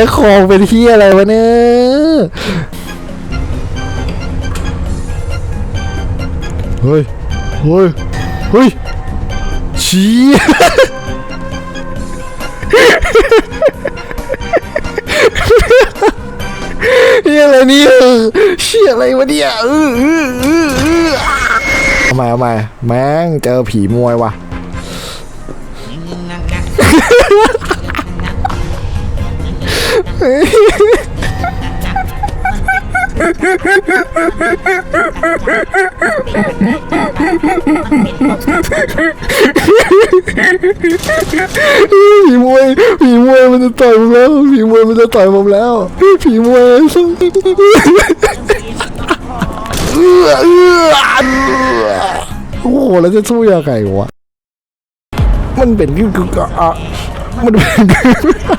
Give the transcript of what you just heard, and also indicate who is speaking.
Speaker 1: แล้วคองเป็นที่อะไรวะเนี่ยเฮ้ยเฮ้ยเฮ้ยชี้เฮียอะไรเนี่ยเชี่ยอะไรวะเนี่ยอื้ออื้ออื้ออเอามาเอามาแม่งเจอผีมวยว่ะ ผีมวยผีมวยมันจะต่อยผมแล้วผีมวยมันจะต่อยผมแล้วผีมวยเอื้โอ้โหแล้วจะสู้ยังไงวะมันเป็นคืออะมันเป็น